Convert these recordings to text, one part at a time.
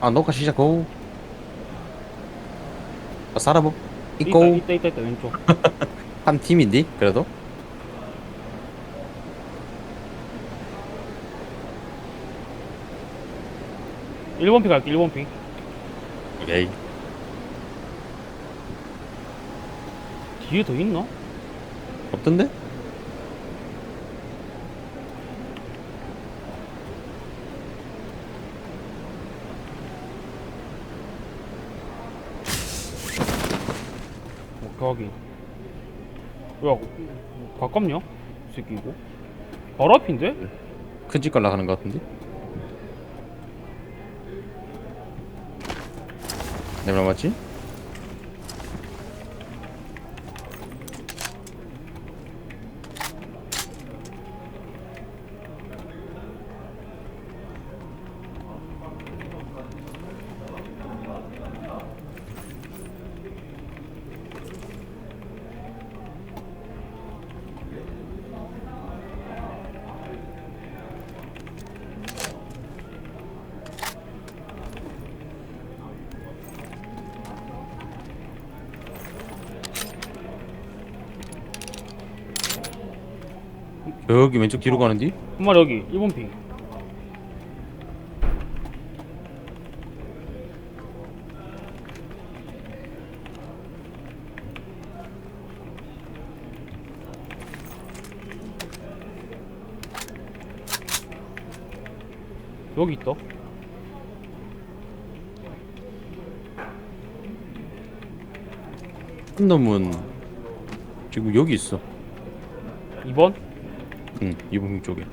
아 녹화 시작 고. 아, 있다 이고. 있다 있다 있다 왼쪽. 한 팀인데 그래도? 일번피 갈게 1번 피 예이. 뒤에 더 있나? 없던데 확인 야 가깝냐? 이 새끼 이거 바로 앞인데? 큰 집 갈라 하는 것 같은데 내말 맞지 여기 왼쪽 뒤로 가는디 한 마리 여기 1번 피 여기 있다. 큰 놈은 지금 여기 있어. 2번? 응 이봉 쪽에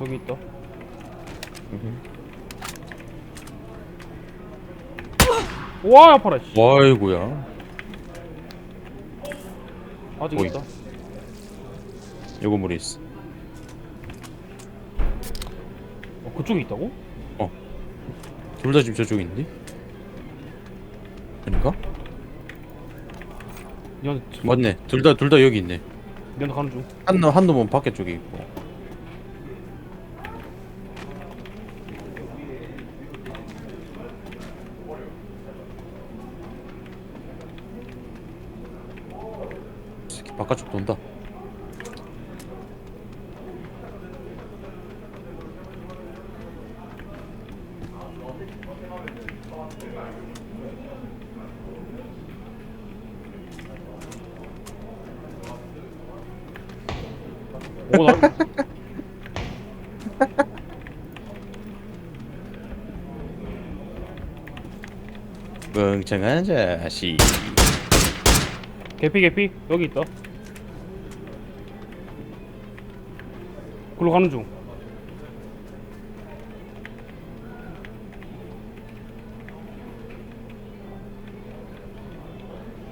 여기 있다 와 아파라 씨. 와이구야 아직 오이. 있다 요거 물에 있어 어, 그쪽에 있다고? 둘 다 지금 저쪽에 있는데 아닌가 니한테 맞네. 둘 다 둘 다 여기 있네. 니한테 가는 중. 한 놈 한 놈은 밖에 쪽에 있고. 이 새끼 바깥쪽 돈다 오, 나, 멍청한 자식 개피 개피. 여기 있다. 글로 가는 중.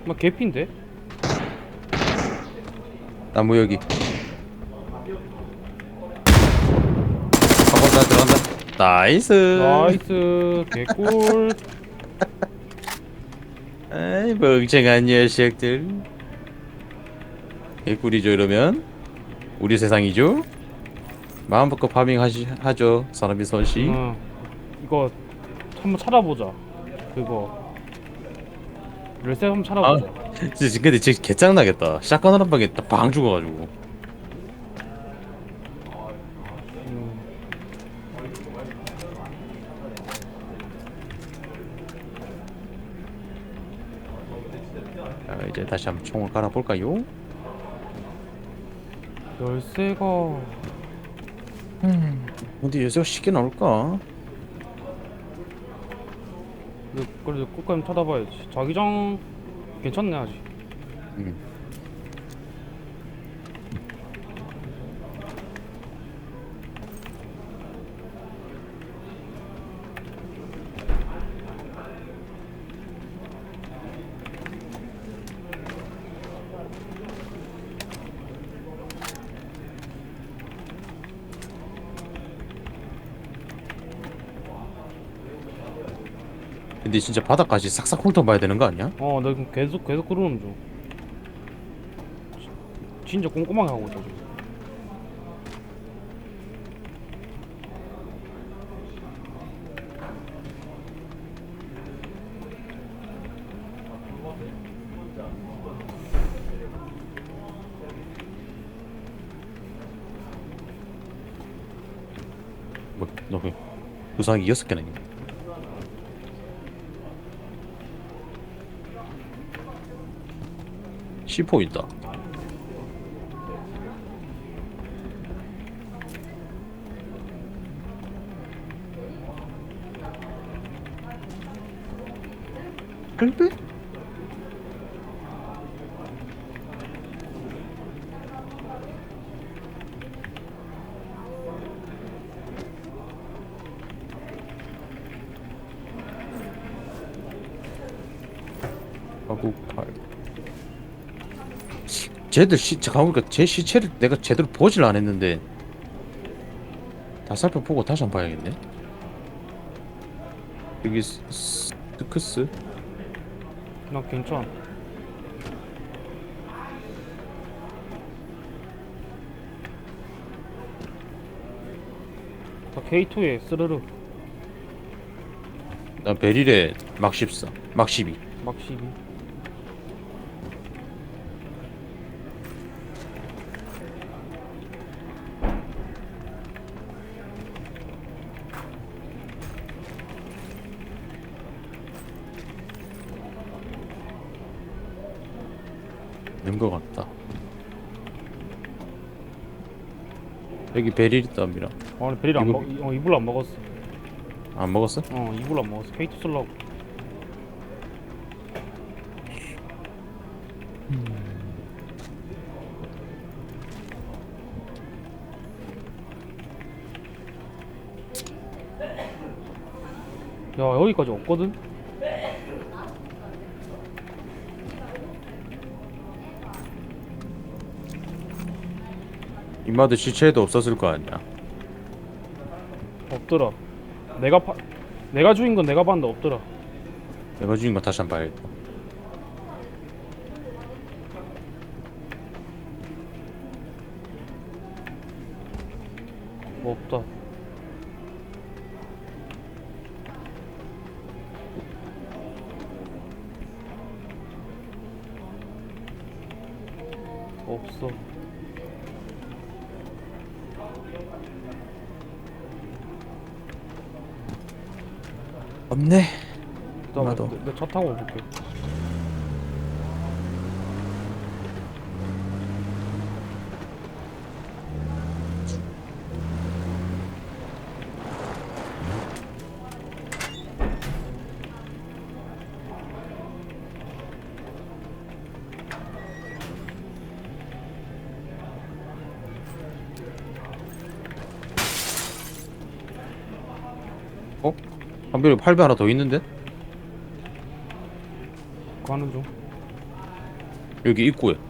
막 개피인데? 나무 여기. 한번다 들어간다. 나이스. 나이스. 개꿀 아이 멍청한 녀석들. 개꿀이죠 이러면? 우리 세상이죠? 마음 먹고 파밍 하시, 하죠 사람이 선씨. 어, 이거 한번 찾아보자. 그거. 열쇠 한번 찾아보자. 진짜 근데 진짜 개짱 나겠다. 샷건 한 방에 딱방 죽어가지고 이제 다시 한번 총을 깔아볼까요? 열쇠가 근데 요새가 쉽게 나올까? 근데 그래도 끝까지 찾아봐야지 자기장 괜찮네 아직 음. 근데 진짜 바닥까지 싹싹 훑어봐야 되는 거 아니야? 어, 나 지금 계속 계속 그러는 중. 진짜 꼼꼼하게 하고 있다 지금 뭐 너 그 부상이 여섯 개나 있네 C4 있다 할배? 아구팔 쟤들 시 가보니까 제 시체를 내가 제대로 보질 안 했는데 다 살펴보고 다시 한번 봐야겠네 여기 스- 스크스 난 괜찮아 자 K2에 스르르 나 베릴에 막 14, 막 12. 막 12. 있는 것 같다. 여기 베릴 있다, 미라. 아 베리를 안 이거- 먹, 어 이불 안 먹었어. 안 먹었어? 어 이불 안 먹었어. K2 쓰려고. 야 여기까지 없거든? 이마도 시체에도 없었을 거 아니야. 없더라. 내가 파, 내가 주인 건 내가 봤는데 없더라. 내가 주인 거 다시 한번 봐야겠다. 차 타고 올게. 어? 한별이 8배 하나 더 있는데? 가는 중. 여기 입구에.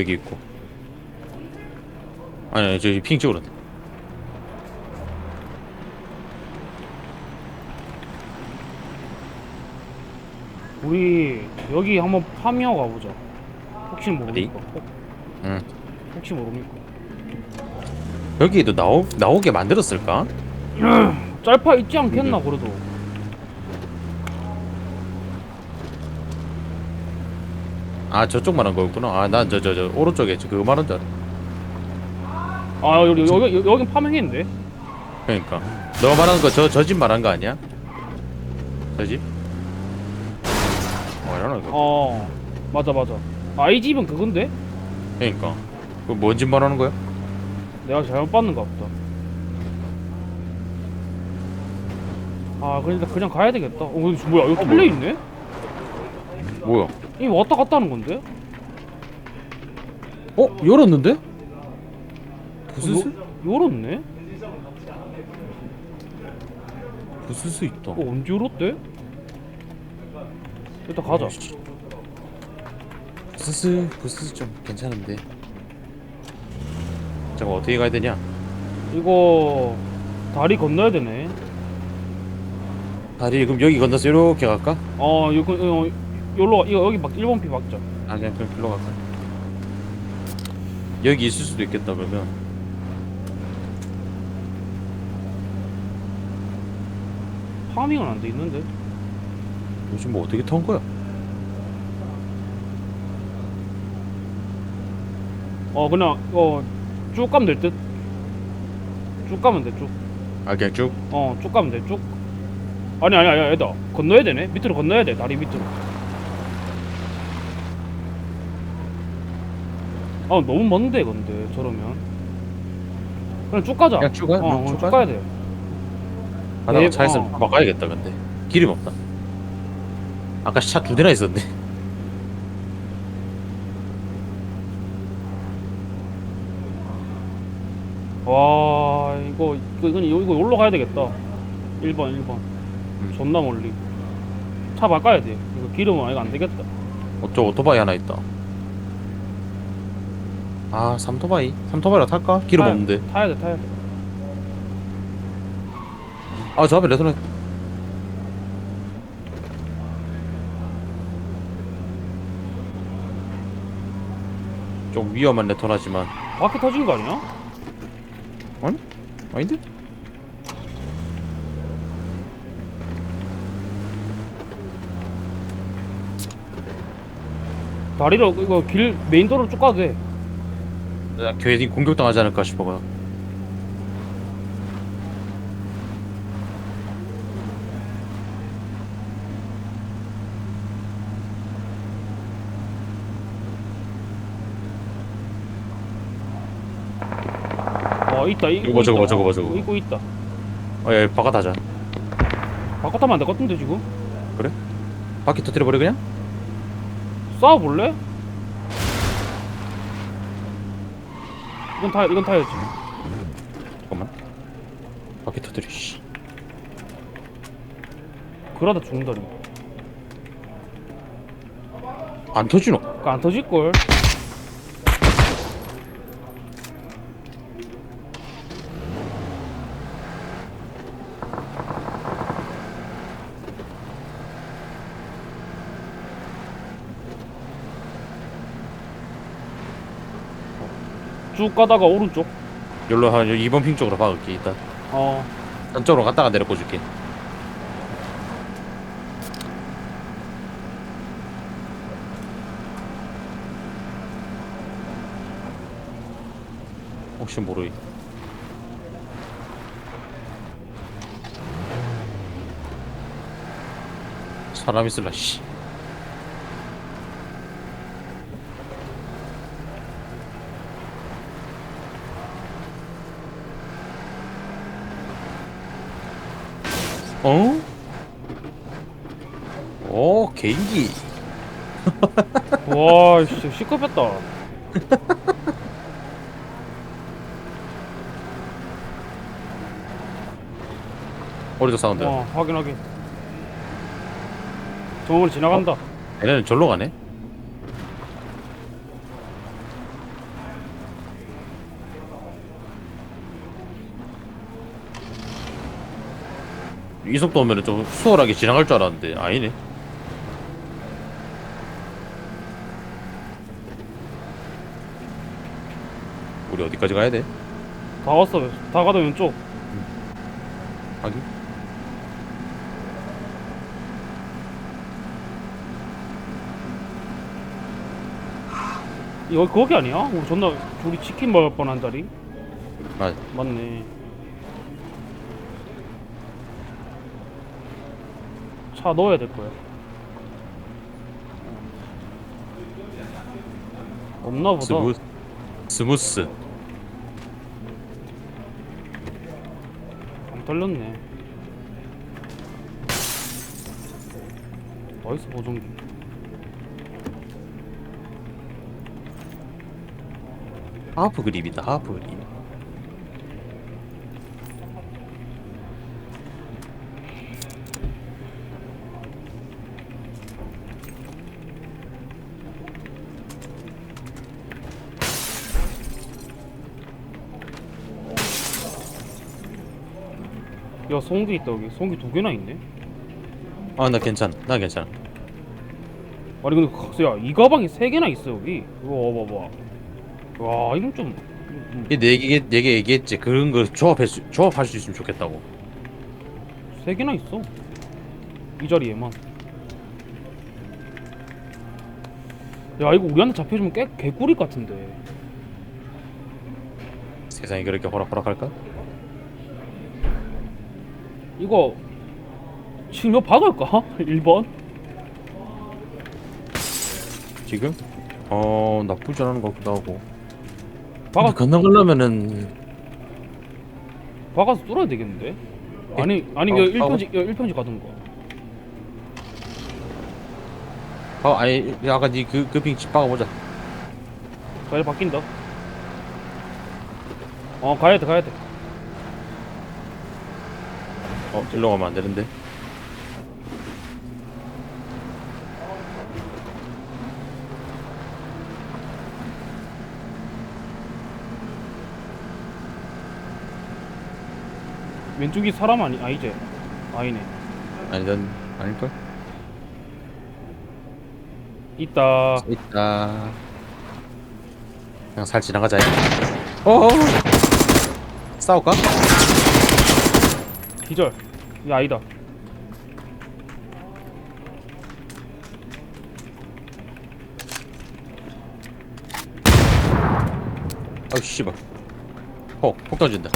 여기 있고. 아니, 아니 저기 핑 찍으러. 우리 여기 한번 파미어 가보자. 혹시 모르니까. 혹, 응. 혹시 모르니까. 여기도 나오 나오게 만들었을까? 짤파 있지 않겠나 그래도. 아 저쪽 말한 거였구나. 아난 저 저 저 오른쪽에 저 그거 말한 줄 알아. 아 여기 여기 여기 여긴 파밍했는데. 그러니까 너 말하는 거 저 저 집 말한 거 아니야? 저 집? 어 이러나 이거. 어 맞아 맞아. 아 이 집은 그건데. 그러니까 그뭔집 말하는 거야? 내가 잘못 봤는가 보다. 아 그러니까 그냥 가야 되겠다. 어 근데 뭐야 여기 어, 뚫려 있네? 뭐야? 이 왔다 갔다 하는 건데? 어 열었는데? 요, 소? 열었네? 수 있다. 이거 언제 울었대? 일단 가자 부스스 부스스 좀 괜찮은데. 잠깐 어떻게 가야 되냐? 이거 다리 건너야 되네 다리 그럼 여기 건너서 이렇게 갈까? 어 이거 어, 요로 이거 여기 막 1번 피 박자 아 그냥 그냥 길로 갈까? 여기 있을 수도 있겠다 그러면. 파밍은 안 돼 있는데 요즘 뭐 어떻게 턴 거야? 어 그냥 어쭉 가면 될듯쭉 가면 아 그냥 쭉. 가면 돼쭉 아니 아니 아니 아니다 건너야 되네 밑으로 건너야 돼 다리 밑으로 아 너무 먼데 근데 저러면 그냥 쭉 가자 그냥 쭉 가. 어, 쭉 쭉 가. 가야 돼 하다가 네, 차에서 어. 바꿔야겠다 근데 기름 없다. 아까 차 두 대나 있었는데. 와 이거 이거 이거 이거 올라 가야 되겠다 1번 1번 음. 존나 멀리 차 바꿔야 돼 이거 기름은 이거 안 되겠다 어저 오토바이 하나 있다. 아 삼토바이? 삼토바이라 탈까? 기름 타야- 없는데. 타야 돼 타야 돼 아 저 앞에 레토나. 좀 위험한 레토나지만 바퀴 터진 거 아니야? 아니? 아닌데? 다리로 이거 길 메인 도로 쭉 가도 돼 나 괜히 공격당하지 않을까 싶어가 어 있다 이- 이거 봐, 저거 봐, 있다. 저거 봐, 저거 어, 봐. 이거 있다 어야 바깥 하자 바꿔 타면 안될것 같은데 지금? 바퀴 터뜨려 버려 그냥? 싸워볼래? 이건 타 이건 타야지. 잠깐만. 바퀴 터뜨려 씨. 그러다 죽는다니. 안 터지노? 그안 터질 걸 쭉 가다가 오른쪽. 여기로 한 2번 핑 쪽으로 박을게 일단. 어. 전쪽으로 갔다가 내려 꽂을게. 혹시 모르이 사람 있을라 씨 어? 오 개인기 와, 씨, 시끄럽다. 오른쪽 사운드 어, 확인, 확인. 정원을 지나간다. 얘네는 절로 가네 이 속도 오면 좀 수월하게 지나갈 줄 알았는데 아니네 우리 어디까지 가야 돼? 다 왔어. 다 가다 왼쪽. 확인 이거 거기 아니야? 우리 존나 우리 치킨 먹을 뻔한 자리. 맞 맞네. 차 넣어야 될 거야. 없나 보다. 스무스 스무스 안 털렸네. 나이스 보정기. 하프 그립이다 하프 그립 야 소음기 있다 여기. 소음기 두 개나 있네? 아 나 괜찮아. 나 괜찮아. 아니 근데 각수 야 이 가방이 세 개나 있어 여기. 이거 봐봐봐 와 이건 좀 음, 이네 개, 네개 얘기했지. 그런 걸 조합할 수, 조합할 수 있으면 좋겠다고. 세 개나 있어. 이 자리에만. 야 이거 우리한테 잡혀주면 꽤 개꿀일 것 같은데. 세상이 그렇게 호락호락할까? 이거 지금 이거 박을까? 1번? 지금? 어 나쁘지 않은 것 같기도 하고 박아, 근데 건너가려면은 박아서 뚫어야 되겠는데? 아니 아니 어, 이거 1편지 이거 1편지 가던가 아 아니 아까 니그 그핑 집 박아보자 자 이제 바뀐다 어 가야돼 가야돼 어 일로 가면 안 되는데. 왼쪽이 사람 아니 아니지? 아니네. 아니 난 아닐걸? 있다. 있다. 그냥 살 지나가자. 어? 싸울까? 기절. 야 아니다. 아이 씨발. 폭폭 던진다.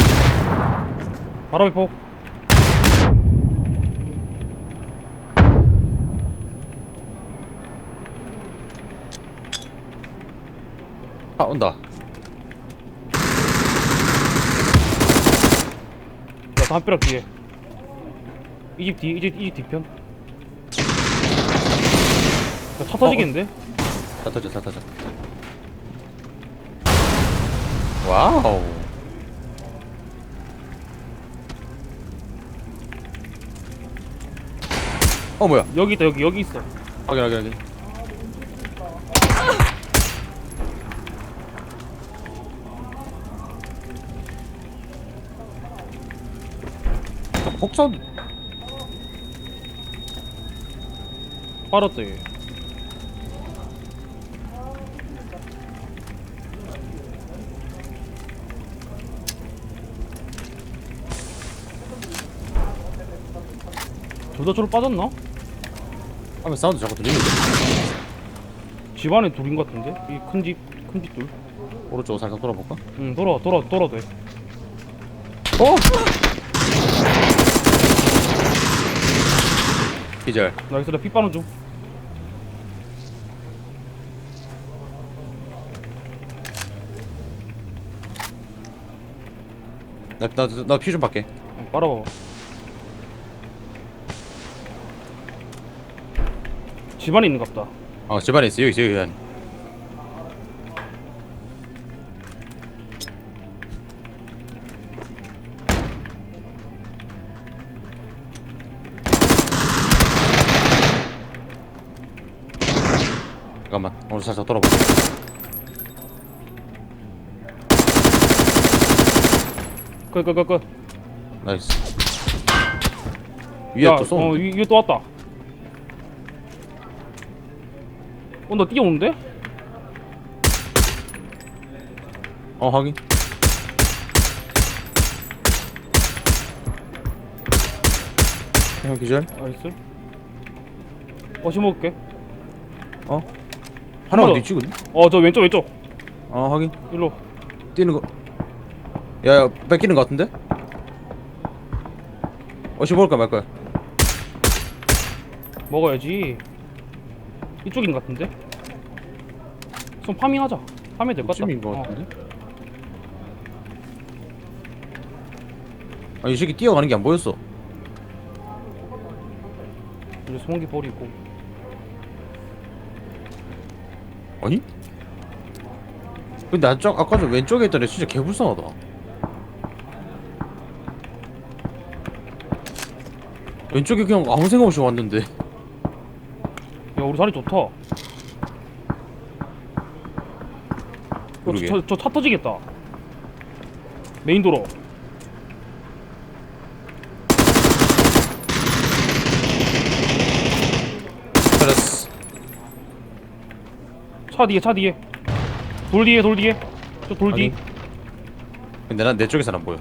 바람의 폭. 아 온다. 야, 담벼락 뒤에. 이집 뒤, 이 집, 이집 뒤편. 야, 차 터지겠는데? 다 터져 다 터져 와우 어 뭐야 여기 있다, 여기, 여기 있어. 확인 확인 확인 폭사운드 빨았다, 얘. 둘다 저로 빠졌나? 하면 사운드 자꾸 들리는데 집 안에 둘인 것 같은데? 이 큰 집, 큰 집 둘. 오른쪽으로 살짝 돌아볼까? 응, 돌아, 돌아, 돌아 돼. 어! 기절 나이스, 나피 빠는 중. 나나 피 좀 받게 응, 빨아봐. 집 안에 있는 것 같다. 어 집안에 있어 여기 있어 여기 안에 잠깐만 오늘 살짝 돌아볼게 끝. 나이스 위에 야, 또 쏘는 어, 위, 위에 또 왔다. 어, 나 뛰어오는데? 어 확인 형 기절 나이스. 어시 먹을게. 어 하나 한번 어디 더. 찍었니? 어, 저 왼쪽, 왼쪽. 어 확인 일로. 뛰는 거 야야 뺏기는 거 같은데? 어시 먹을까 말까? 먹어야지. 이쪽인 것 같은데? 손 파밍하자. 파밍 될것 같다. 쯤인 거 어. 같은데? 아이 새끼 뛰어가는 게 안 보였어 이제 소음기 버리고. 아니? 근데 아까 아까 전 왼쪽에 있던 애 진짜 개불쌍하다 왼쪽에 그냥 아무 생각 없이 왔는데. 야 우리 자리 좋다. 모르게. 저차 터지겠다. 메인 도로. 잘했어. 차 뒤에 차 뒤에. 돌 뒤에 돌 뒤에. 저 돌 뒤. 근데 난 내 쪽에서 안 보여.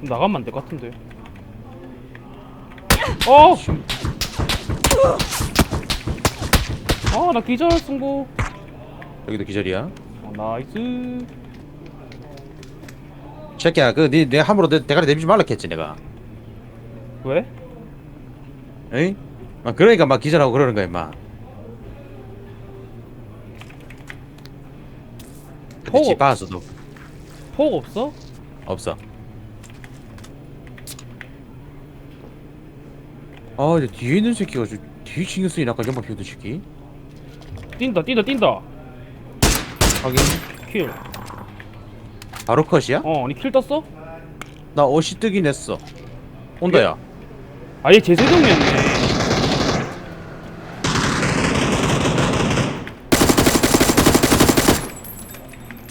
나가면 안 될 것 같은데. 어! 아 나 기절 승고 여기도 기절이야 어, 나이스 새끼야 그니내 함부로 내 대가리 내밀지 말라 했지 내가 왜? 에이? 아 그러니까 막 기절하고 그러는 거야 임마 근데 어. 집 봐서도 폭 없어? 없어 아 근데 뒤에 있는 새끼가 저 뒤에 신경 쓰이나 아까 연막 피우던 새끼. 뛴다 뛴다 뛴다. 하긴 킬. 바로 컷이야? 어, 니킬 떴어? 나 옷이 뜨긴 했어. 온다 야. 아얘 제세동이었네.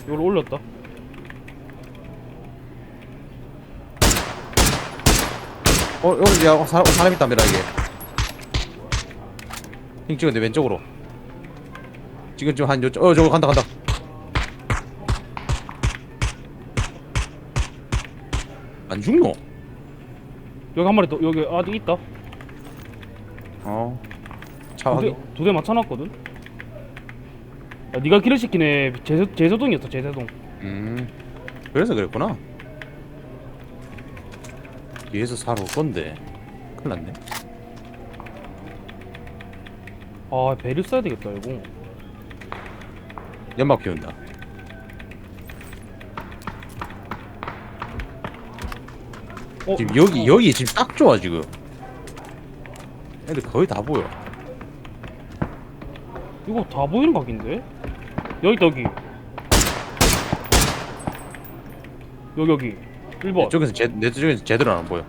이걸 올렸다 어, 어, 야, 사람, 사람 있다, 미라, 이게. 핑 찍었는데, 왼쪽으로. 지금 좀 한, 요쪽, 어, 저거 간다, 간다. 안 죽노? 여기 한 마리 더 여기 아직 있다 어. 차두대 확인. 두대 맞춰놨거든 야 니가 kil을 시키네 제세, 제세동이었어 제세동 음. 그래서 그랬구나. 뒤에서 사러 올 건데. 큰일 났네. 아 배를 써야 되겠다 이거 연막 피운다. 어, 지금 여기, 여기 지금 딱 좋아, 지금. 애들 거의 다 보여. 이거 다 보이는 각인데? 여기 여기 여기 여기 1번 내 쪽에서 제, 내 쪽에서 제대로 안 보여.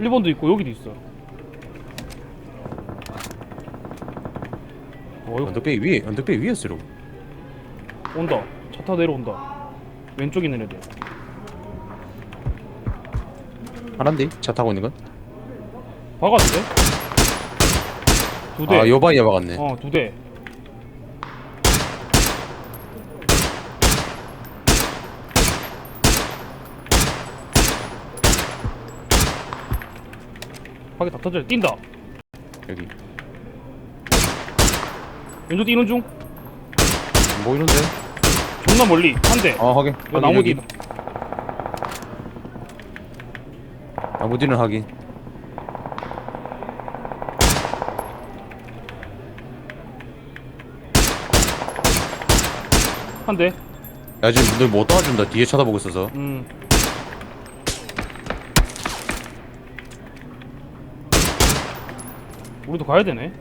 1번도 있고 여기도 있어 어 언덕배 위에, 언덕배 위에 쓰러. 온다 차타 내려온다 왼쪽에 있는 애들 하란데? 차 타고 있는 건? 박았는데? 두 대 아, 요바이야 박았네. 어 두 대 밖에 다 터져 뛴다 여기. 왼쪽 뛰는 중안 보이는데? 존나 멀리 한대 어, 확인. 이거 확인, 나무 여기. 뒤 나무 뒤는 확인. 한대 야, 지금 너못 도와준다. 뒤에 쳐다보고 있어서. 음 우리도 가야 되네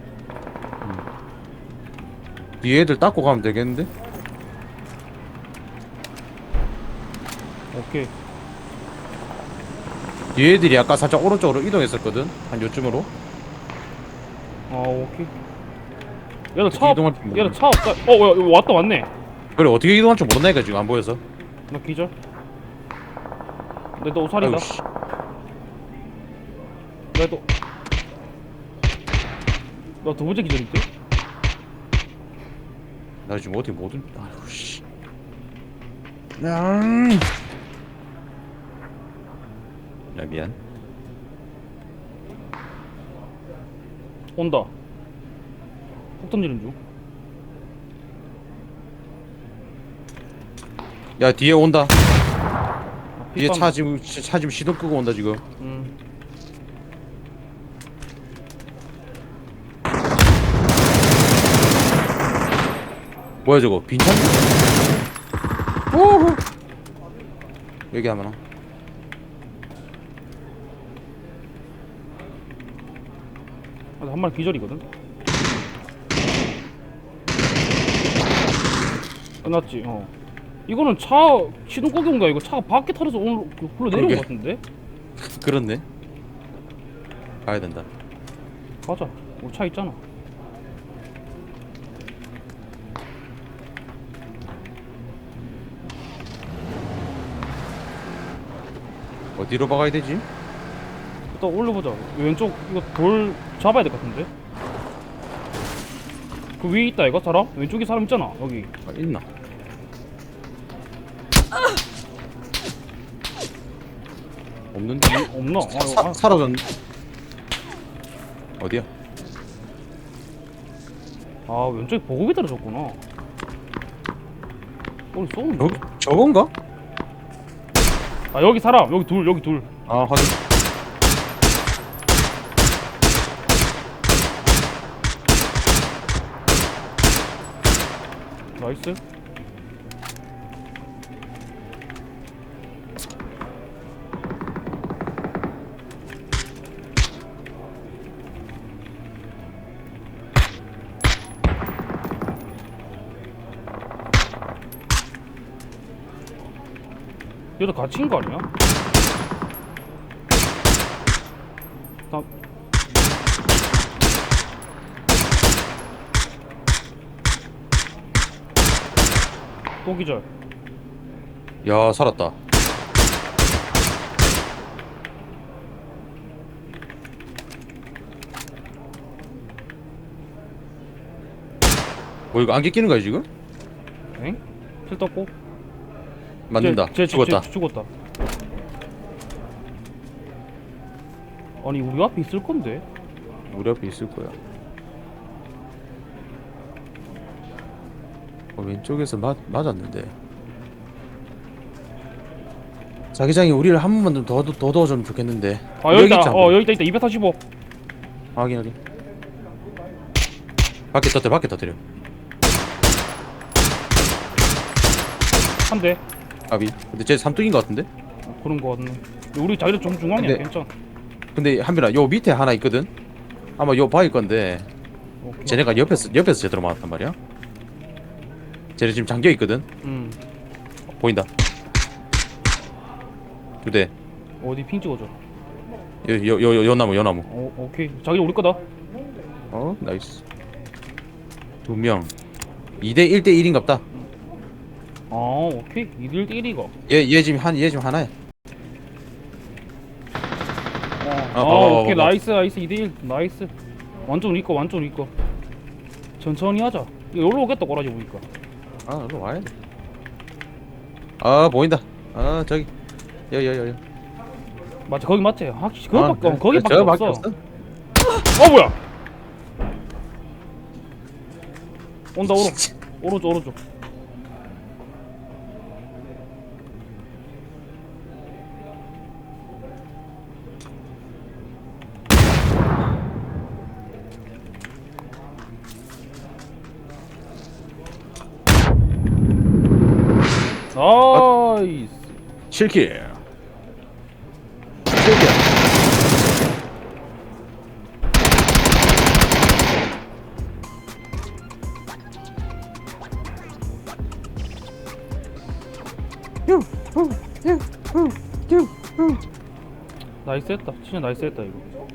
뒤에 애들 닦고 가면 되겠는데? 오케이 뒤에 애들이 아까 살짝 오른쪽으로 이동했었거든? 한 요쯤으로? 아 오케이 어떻게 차 없, 이동할 줄 모르네. 얘도 차 없다 어 이거 왔다 왔네 그래, 어떻게 이동할 줄 모른다니까, 지금 안 보여서. 나 기절 내또 오살이다 씨. 내또 나 두 번째 기절인데? 나 지금 어떻게 모든, 아유, 씨. 음. 야, 미안. 온다 폭 던지는 중 야, 뒤에 온다. 아, 뒤에 핏방- 차 지금, 차 지금 시동 끄고 온다, 지금. 음. 뭐야, 저거? 빈창? 오호. 여기 하면 아, 나한 마리 기절이거든 끝났지 어 이거는 차 시동 끄기 온거 이거 차가 밖에 타려서 오늘 그 불러 내려온 그러게. 거 같은데 그렇네. 가야 된다. 가자 우리 차 있잖아 어디로 박아야 되지? 일단 올려보자 왼쪽 이거 돌 잡아야 될 것 같은데 그 위에 있다 이거 사람? 왼쪽에 사람 있잖아 여기 아, 있나? 없는데? 없나? 사, 아, 사, 아, 사라졌네. 어디야? 아 왼쪽에 보급이 떨어졌구나 오늘 쏘는 여기 저건가? 아 여기 사람 여기 둘 여기 둘 아 확인. 나이스 얘도 갇힌 거 아니야? 다... 또 기절 야 살았다. 뭐 이거 안개 끼는 거야 지금? 엥? 필 떴고 맞는다. 쟤, 쟤, 죽었다. 쟤, 쟤 죽었다 아니 우리 앞에 있을 건데 우리 앞에 있을 거야. 어, 왼쪽에서 맞 맞았는데. 자기장이 우리를 한 번만 더더 더 넣어주면 좋겠는데. 아 여기 있다 한어 번. 여기 있다 있다 245 확인 확인. 밖에 터뜨려 밖에 터뜨려. 한 대 아비. 근데 쟤 삼뚱인 것 같은데? 어, 그런 거 같네 우리 자기장 좀 중앙이야 근데- 괜찮아 근데 한빈아 요 밑에 하나 있거든. 아마 요 바위 건데 오케이. 쟤네가 옆에서 옆에서 제대로 맞았단 말이야. 쟤네 지금 잠겨 있거든. 음 보인다. 두 대. 어디 핑 찍어줘 요 요요 요 나무 요 나무. 어 오케이 자기 우리 거다 어 나이스. 두 명. 2대 1대 1인갑다. 아 오케이. 2대1 1이가 얘얘 지금 한 얘 지금 하나야. 아, 어, 봐봐, 오케이. 봐봐. 나이스 나이스. 2대1 나이스. 완전 우리 거 완전 우리 거 천천히 하자. 이거 여기로 오겠다 꼬라지 보니까. 아 일로 와야 돼. 아 보인다. 아 저기. 여 여 여 여. 맞지? 거기 맞지? 확실히 거기밖에 어, 거기밖에 아, 없어. 없어. 어 뭐야? 온다 오른. 오른쪽 오른쪽 나이스 7킬. 7킬. 나이스 했다 진짜 나이스 했다 이거